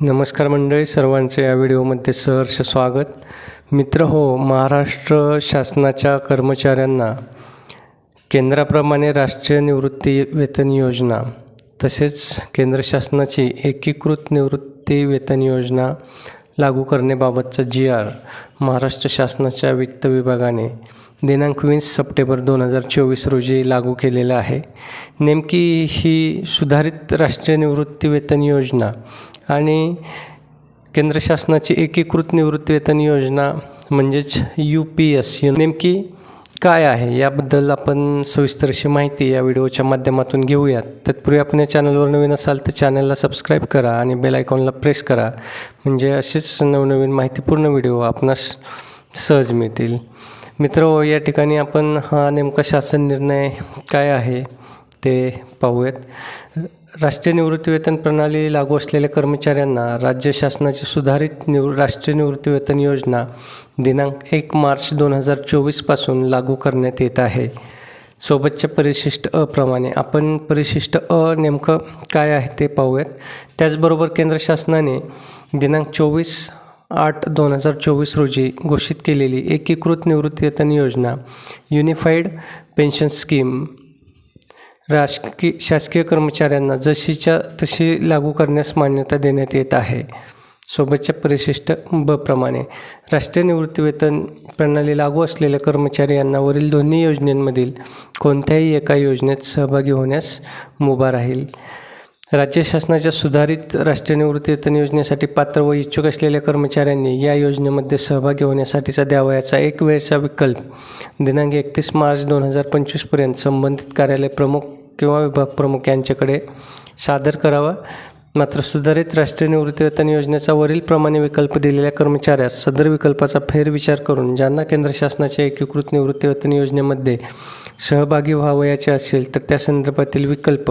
नमस्कार मंडळी सर्वांचे या व्हिडिओमध्ये सहर्ष स्वागत. मित्र हो महाराष्ट्र शासनाच्या कर्मचाऱ्यांना केंद्राप्रमाणे राष्ट्रीय निवृत्ती वेतन योजना तसेच केंद्र शासनाची एकीकृत निवृत्ती वेतन योजना लागू करण्याबाबतचा जी आर महाराष्ट्र शासनाच्या वित्त विभागाने दिनांक वीस सप्टेंबर दोन हजार चोवीस रोजी लागू केलेला आहे. नेमकी ही सुधारित राष्ट्रीय निवृत्ती वेतन योजना आणि केंद्र शासनाची एकीकृत निवृत्तीवेतन योजना म्हणजेच यू पी एस नेमकी काय आहे? याबद्दल आपण सविस्तरशी माहिती या व्हिडिओच्या माध्यमातून घेऊयात. तत्पूर्वी आपण या चॅनलवर नवीन असाल तर चॅनलला सबस्क्राईब करा आणि बेल आयकॉनला प्रेस करा. म्हणजे असेच नवनवीन माहितीपूर्ण व्हिडिओ आपणास सहज मिळतील. मित्र या ठिकाणी आपण हा नेमका शासन निर्णय काय आहे ते पाहूयात. राष्ट्रीय निवृत्तीवेतन प्रणाली लागू असलेल्या कर्मचाऱ्यांना राज्य शासनाची सुधारित निव राष्ट्रीय निवृत्तीवेतन योजना दिनांक एक मार्च दोन हजार चोवीसपासून लागू करण्यात येत आहे. सोबतच्या परिशिष्ट अप्रमाणे आपण परिशिष्ट अ नेमकं काय आहे ते पाहूयात. त्याचबरोबर केंद्र शासनाने दिनांक चोवीस आठ दोन हजार चोवीस रोजी घोषित केलेली एकीकृत निवृत्तीवेतन योजना युनिफाईड पेन्शन स्कीम राजकीय शासकीय कर्मचाऱ्यांना जशीच्या तशी लागू करण्यास मान्यता देण्यात येत आहे. सोबतच्या परिशिष्ट ब प्रमाणे राष्ट्रीय निवृत्तीवेतन प्रणाली लागू असलेल्या कर्मचारी यांना वरील दोन्ही योजनेमधील कोणत्याही एका योजनेत सहभागी होण्यास मुभा राहील. राज्य शासनाच्या सुधारित राष्ट्रीय निवृत्ती वेतन योजनेसाठी पात्र व इच्छुक असलेल्या कर्मचाऱ्यांनी या योजनेमध्ये सहभागी होण्यासाठीचा द्यावयाचा एक वेळचा विकल्प दिनांक एकतीस मार्च दोन हजार पंचवीसपर्यंत संबंधित कार्यालय प्रमुख किंवा विभाग प्रमुख यांच्याकडे सादर करावा. मात्र सुधारित राष्ट्रीय निवृत्तीवेतन योजनेचा वरील प्रमाणे विकल्प दिलेल्या कर्मचाऱ्यास सदर विकल्पाचा फेरविचार करून ज्यांना केंद्र शासनाच्या एकीकृत निवृत्तीवेतन योजनेमध्ये सहभागी व्हावयाचे असेल तर त्या संदर्भातील विकल्प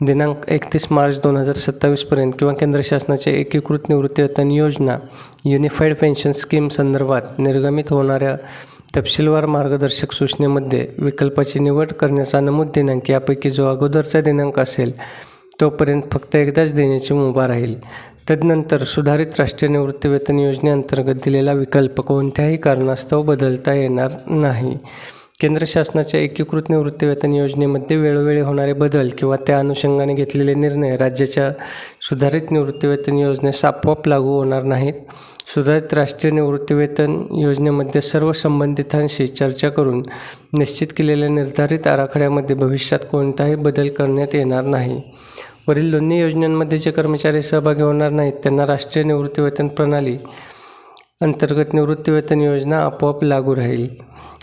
दिनांक एकतीस मार्च दोन हजार सत्तावीसपर्यंत किंवा केंद्र शासनाच्या एकीकृत निवृत्तीवेतन योजना युनिफाईड पेन्शन स्कीम संदर्भात निर्गमित होणाऱ्या तपशीलवार मार्गदर्शक सूचनेमध्ये विकल्पाची निवड करण्याचा नमूद दिनांक यापैकी जो अगोदरचा दिनांक असेल तोपर्यंत फक्त एकदाच देण्याची मुभा राहील. तदनंतर सुधारित राष्ट्रीय निवृत्तीवेतन योजनेअंतर्गत दिलेला विकल्प कोणत्याही कारणास्तव बदलता येणार नाही. केंद्र शासनाच्या एकीकृत निवृत्तीवेतन योजनेमध्ये वेळोवेळी होणारे बदल किंवा त्या अनुषंगाने घेतलेले निर्णय राज्याच्या सुधारित निवृत्तीवेतन योजनेस आपोआप लागू होणार नाहीत. सुधारित राष्ट्रीय निवृत्तीवेतन योजनेमध्ये सर्व संबंधितांशी चर्चा करून निश्चित केलेल्या निर्धारित आराखड्यामध्ये भविष्यात कोणताही बदल करण्यात येणार नाही. वरील दोन्ही योजनांमध्ये जे कर्मचारी सहभागी होणार नाहीत त्यांना राष्ट्रीय निवृत्तीवेतन प्रणाली अंतर्गत निवृत्तीवेतन योजना आपोआप लागू राहील.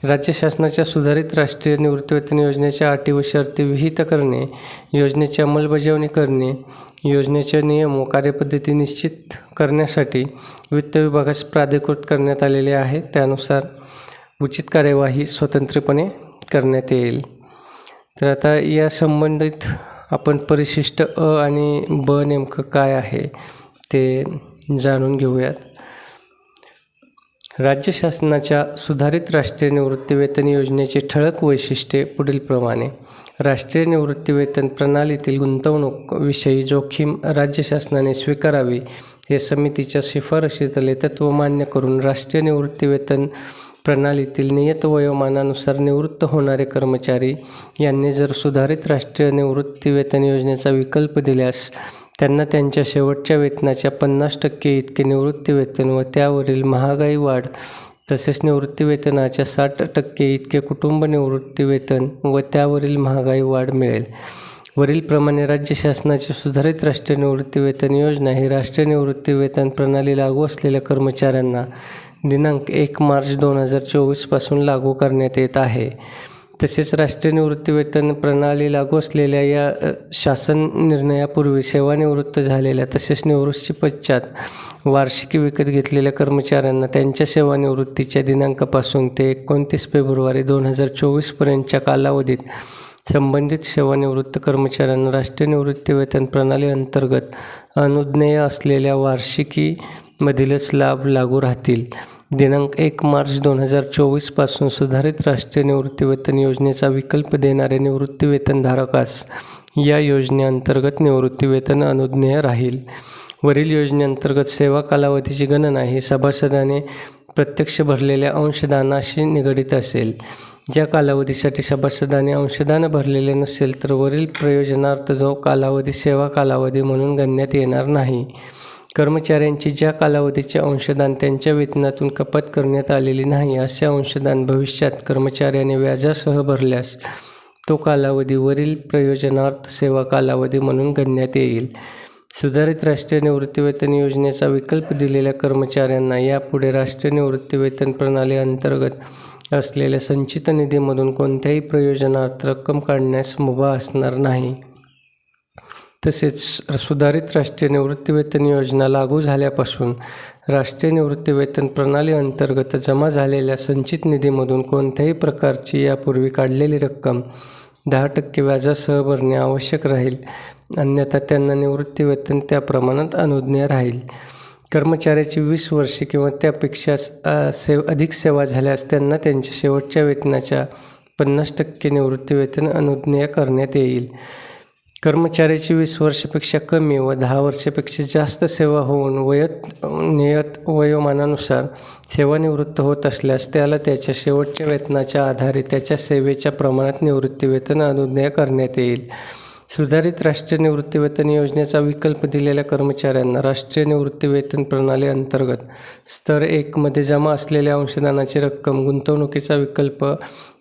राज्य शासनाच्या सुधारित राष्ट्रीय निवृत्तीवेतन योजनेच्या अटी व शर्ती विहित करणे योजनेची अंमलबजावणी करणे योजनेचे नियम व कार्यपद्धती निश्चित करण्यासाठी वित्त विभागास प्राधिकृत करण्यात आलेले आहे. त्यानुसार उचित कार्यवाही स्वतंत्रपणे करण्यात येईल. तर आता या संबंधित आपण परिशिष्ट अ आणि ब नेमकं काय आहे ते जाणून घेऊयात. राज्य शासनाच्या सुधारित राष्ट्रीय निवृत्तीवेतन योजनेचे ठळक वैशिष्ट्ये पुढीलप्रमाणे. राष्ट्रीय निवृत्तीवेतन प्रणालीतील गुंतवणूक विषयी जोखीम राज्य शासनाने स्वीकारावी हे समितीच्या शिफारशीतले तत्व मान्य करून राष्ट्रीय निवृत्तीवेतन प्रणालीतील नियत वयोमानानुसार निवृत्त होणारे कर्मचारी यांनी जर सुधारित राष्ट्रीय निवृत्तीवेतन योजनेचा विकल्प दिल्यास त्यांना त्यांच्या शेवटच्या वेतनाच्या पन्नास टक्के इतके निवृत्तीवेतन व त्यावरील महागाई वाढ तसेच निवृत्तीवेतनाच्या साठ टक्के इतके कुटुंब निवृत्तीवेतन व त्यावरील महागाई वाढ मिळेल. वरीलप्रमाणे राज्य शासनाची सुधारित राष्ट्रीय निवृत्तीवेतन योजना ही राष्ट्रीय निवृत्तीवेतन प्रणाली लागू असलेल्या कर्मचाऱ्यांना दिनांक एक मार्च दोन हजार चोवीसपासून लागू करण्यात येत आहे. तसेच राष्ट्रीय निवृत्तीवेतन प्रणाली लागू असलेल्या या शासन निर्णयापूर्वी सेवानिवृत्त झालेल्या तसेच निवृत्ती पश्चात वार्षिकी विकत घेतलेल्या कर्मचाऱ्यांना त्यांच्या सेवानिवृत्तीच्या दिनांकापासून ते एकोणतीस फेब्रुवारी दोन हजार चोवीसपर्यंतच्या कालावधीत संबंधित सेवानिवृत्त कर्मचाऱ्यांना राष्ट्रीय निवृत्तीवेतन प्रणाली अंतर्गत अनुज्ञेय असलेल्या वार्षिकीमधीलच लाभ लागू राहतील. दिनांक एक मार्च दोन हजार चोवीसपासून सुधारित राष्ट्रीय निवृत्तीवेतन योजनेचा विकल्प देणारे निवृत्तीवेतनधारकास या योजनेअंतर्गत निवृत्तीवेतन अनुज्ञेय राहील. वरील योजनेअंतर्गत सेवा कालावधीची गणना ही सभासदाने प्रत्यक्ष भरलेल्या अंशदानाशी निगडीत असेल. ज्या कालावधीसाठी सभासदाने अंशदान भरलेले नसेल तर वरील प्रयोजनार्थ जो कालावधी सेवा कालावधी म्हणून गणण्यात येणार नाही. कर्मचाऱ्यांची ज्या कालावधीचे अंशदान त्यांच्या वेतनातून कपात करण्यात आलेली नाही असे अंशदान भविष्यात कर्मचाऱ्याने व्याजासह भरल्यास तो कालावधी वरील प्रयोजनार्थ सेवा कालावधी म्हणून गणण्यात येईल. सुधारित राष्ट्रीय निवृत्तीवेतन योजनेचा विकल्प दिलेल्या कर्मचाऱ्यांना यापुढे राष्ट्रीय निवृत्तीवेतन प्रणाली अंतर्गत असलेल्या संचित निधीमधून कोणत्याही प्रयोजनार्थ रक्कम काढण्यास मुभा असणार नाही. तसेच सुधारित राष्ट्रीय निवृत्तीवेतन योजना लागू झाल्यापासून राष्ट्रीय निवृत्तीवेतन प्रणाली अंतर्गत जमा झालेल्या संचित निधीमधून कोणत्याही प्रकारची यापूर्वी काढलेली रक्कम दहा टक्के व्याजासह भरणे आवश्यक राहील. अन्यथा त्यांना निवृत्तीवेतन त्या प्रमाणात अनुज्ञा राहील. कर्मचाऱ्याची वीस वर्षे किंवा त्यापेक्षा सेव अधिक सेवा झाल्यास त्यांना त्यांच्या शेवटच्या वेतनाच्या पन्नास टक्के निवृत्तीवेतन अनुज्ञा करण्यात येईल. कर्मचाऱ्याची वीस वर्षापेक्षा कमी व दहा वर्षापेक्षा जास्त सेवा होऊन वयत नियत वयोमानानुसार सेवानिवृत्त होत असल्यास त्याला त्याच्या शेवटच्या वेतनाच्या आधारे त्याच्या सेवेच्या प्रमाणात निवृत्तीवेतन अनुज्ञा करण्यात येईल. सुधारित राष्ट्रीय निवृत्तीवेतन योजनेचा विकल्प दिलेल्या कर्मचाऱ्यांना राष्ट्रीय निवृत्तीवेतन प्रणाली अंतर्गत स्तर एकमध्ये जमा असलेल्या अंशदानाची रक्कम गुंतवणुकीचा विकल्प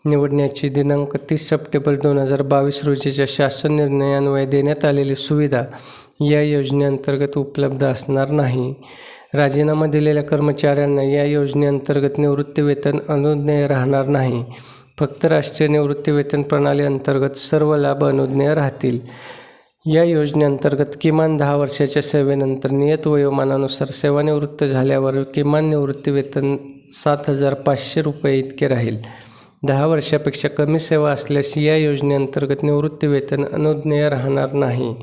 निवडण्याची दिनांक तीस सप्टेंबर दोन हजार बावीस रोजीच्या शासन निर्णयान्वये देण्यात आलेली सुविधा या योजनेअंतर्गत उपलब्ध असणार नाही. राजीनामा दिलेल्या कर्मचाऱ्यांना या योजनेअंतर्गत निवृत्तीवेतन अनुज्ञेय राहणार नाही. फक्त राष्ट्रीय निवृत्तीवेतन प्रणाली अंतर्गत सर्व लाभ अनुज्ञेय राहतील. या योजनेअंतर्गत किमान दहा वर्षाच्या सेवेनंतर नियत वयोमानानुसार सेवानिवृत्त झाल्यावर किमान निवृत्तीवेतन सात हजार पाचशे रुपये इतके राहील. दहा वर्षापेक्षा कमी सेवा असल्यास या योजनेअंतर्गत निवृत्तीवेतन अनुज्ञेय राहणार नाही.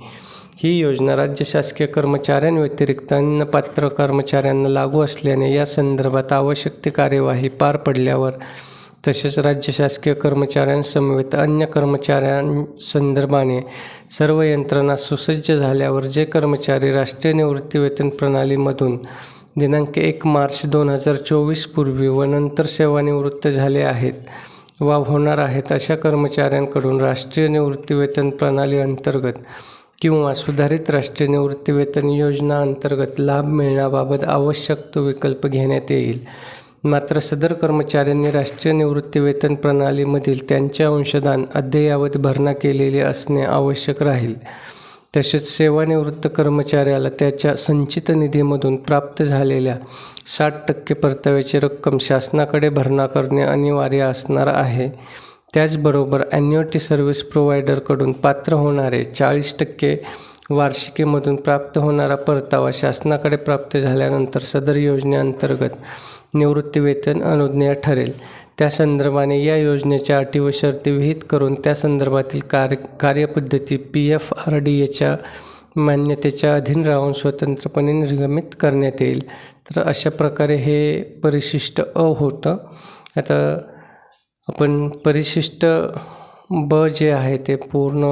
ही योजना राज्य शासकीय कर्मचाऱ्यांव्यतिरिक्त अन्य पात्र कर्मचाऱ्यांना लागू असल्याने या संदर्भात आवश्यक ती कार्यवाही पार पडल्यावर तसेच राज्य शासकीय कर्मचाऱ्यांसमवेत अन्य कर्मचाऱ्यांसंदर्भाने सर्व यंत्रणा सुसज्ज झाल्यावर जे कर्मचारी राष्ट्रीय निवृत्तीवेतन प्रणालीमधून दिनांक एक मार्च दोन हजार चोवीस पूर्वी व नंतर सेवानिवृत्त झाले आहेत वा होणार आहेत अशा कर्मचाऱ्यांकडून राष्ट्रीय निवृत्तीवेतन प्रणाली अंतर्गत किंवा सुधारित राष्ट्रीय निवृत्तीवेतन योजना अंतर्गत लाभ मिळण्याबाबत आवश्यक तो विकल्प घेण्यात येईल. मात्र सदर कर्मचाऱ्यांनी राष्ट्रीय निवृत्तीवेतन प्रणालीमधील त्यांच्या अंशदान अद्ययावत भरणा केलेले असणे आवश्यक राहील. तसेच सेवानिवृत्त कर्मचाऱ्याला त्याच्या संचित निधीमधून प्राप्त झालेल्या साठ टक्के परताव्याची रक्कम शासनाकडे भरणा करणे अनिवार्य असणार आहे. त्याचबरोबर ॲन्युटी सर्व्हिस प्रोव्हायडरकडून पात्र होणारे चाळीस टक्के वार्षिकीमधून प्राप्त होणारा परतावा शासनाकडे प्राप्त झाल्यानंतर सदर योजनेअंतर्गत निवृत्तीवेतन अनुज्ञेय ठरेल. त्या संदर्भाने या योजनेच्या अटी व शर्ती विहित करून त्या संदर्भातील कार्य कार्यपद्धती पी एफ आर डी एच्या मान्यतेच्या अधीन राहून स्वतंत्रपणे निर्गमित करण्यात येईल. तर अशा प्रकारे हे परिशिष्ट अ होतं. आता आपण परिशिष्ट ब जे आहे ते पूर्ण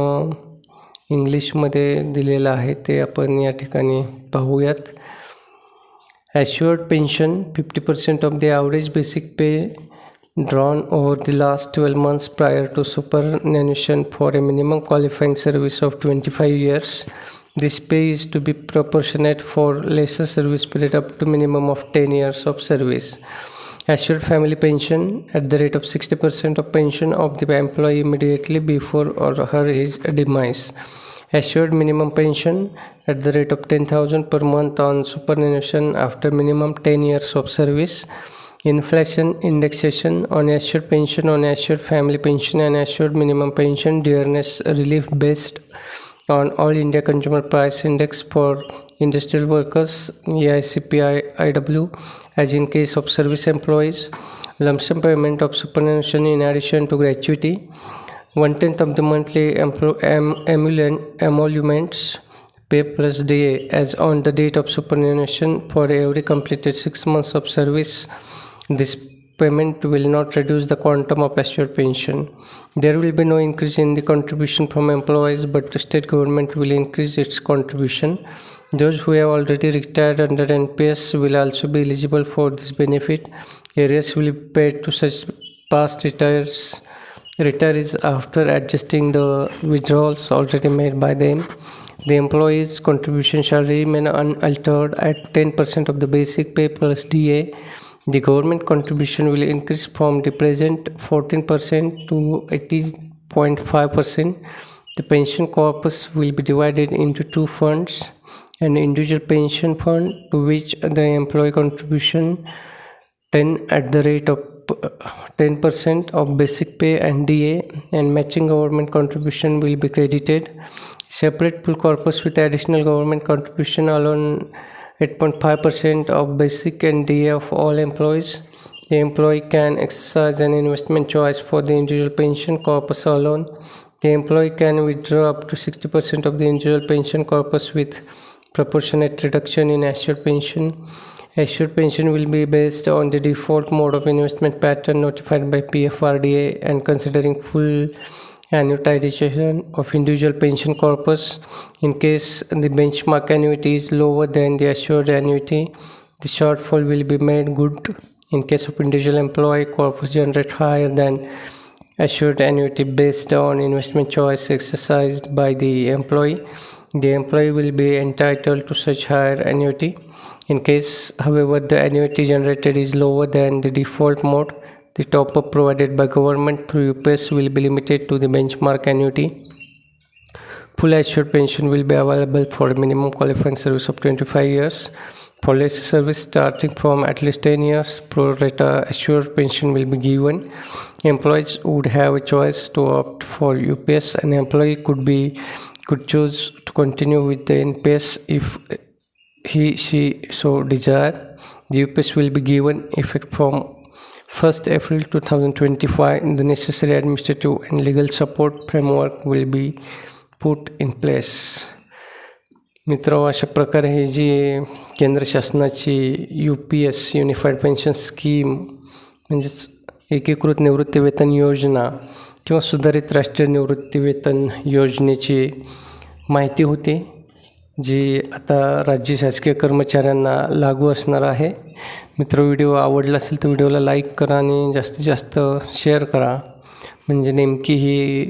इंग्लिशमध्ये दिलेलं आहे ते आपण या ठिकाणी पाहूयात assured pension 50% of the average basic pay drawn over the last 12 months prior to superannuation for a minimum qualifying service of 25 years this pay is to be proportionate for lesser service period up to minimum of 10 years of service assured family pension at the rate of 60% of pension of the employee immediately before or her his demise? Assured minimum pension at the rate of 10000 per month on superannuation after minimum 10 years of service? Inflation indexation on assured pension on assured family pension and assured minimum pension dearness relief based on all india consumer price index for industrial workers eicpi iw as in case of service employees lump sum payment of superannuation in addition to gratuity one tenth of the monthly emoluments pay plus DA as on the date of superannuation for every completed six months of service. This payment will not reduce the quantum of assured pension. There will be no increase in the contribution from employees, but the state government will increase its contribution. Those who have already retired under NPS will also be eligible for this benefit. Areas will be paid to such past retires, retirees after adjusting the withdrawals already made by them. The employee's contribution shall remain unaltered at 10% of the basic pay plus DA. The government contribution will increase from the present 14% to 18.5%. The pension corpus will be divided into two funds an individual pension fund to which the employee contribution 10 at the rate of uh, 10% of basic pay and DA and matching government contribution will be credited. Separate pool corpus with additional government contribution alone 8.5% of basic and DA of all employees. The employee can exercise an investment choice for the individual pension corpus alone. The employee can withdraw up to 60% of the individual pension corpus with proportionate reduction in assured pension. Assured pension will be based on the default mode of investment pattern notified by PFRDA and considering full annuitization of individual pension corpus. In case the benchmark annuity is lower than the assured annuity, the shortfall will be made good. In case of individual employee corpus generate higher than assured annuity based on investment choice exercised by the employee, the employee will be entitled to such higher annuity. In case, however, the annuity generated is lower than the default mode, the top up provided by government through UPS will be limited to the benchmark annuity. Full assured pension will be available for a minimum qualifying service of 25 years. Less service starting from at least 10 years, pro rata assured pension will be given. Employees would have a choice to opt for UPS. An employee could be could choose to continue with the NPS if he she so desire. The UPS will be given effect from 1st April 2025. The necessary administrative and legal support framework will be put in place. मित्र अशा प्रकारे ही जी केंद्र शासनाची U P S unified pension scheme म्हणजेच एकीकृत निवृत्तीवेतन योजना किंवा सुधारित राष्ट्रीय निवृत्तीवेतन योजनेची माहिती होती जी आता राज्य शासकीय कर्मचाऱ्यांना लागू असणार आहे. मित्र व्हिडिओ आवडला असेल तर व्हिडिओला लाईक करा आणि जास्तीत जास्त शेअर करा. म्हणजे नेमकी ही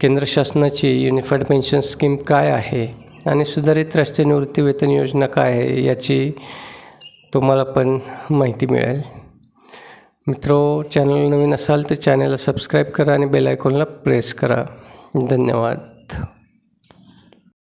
केंद्र शासनाची युनिफाईड पेन्शन स्कीम काय आहे आणि सुधारित राष्ट्रीय निवृत्ती वेतन योजना काय आहे याची तुम्हाला पण माहिती मिळेल. मित्रो चॅनल नवीन असाल तर चॅनलला सबस्क्राईब करा आणि बेल आयकॉनला प्रेस करा. धन्यवाद.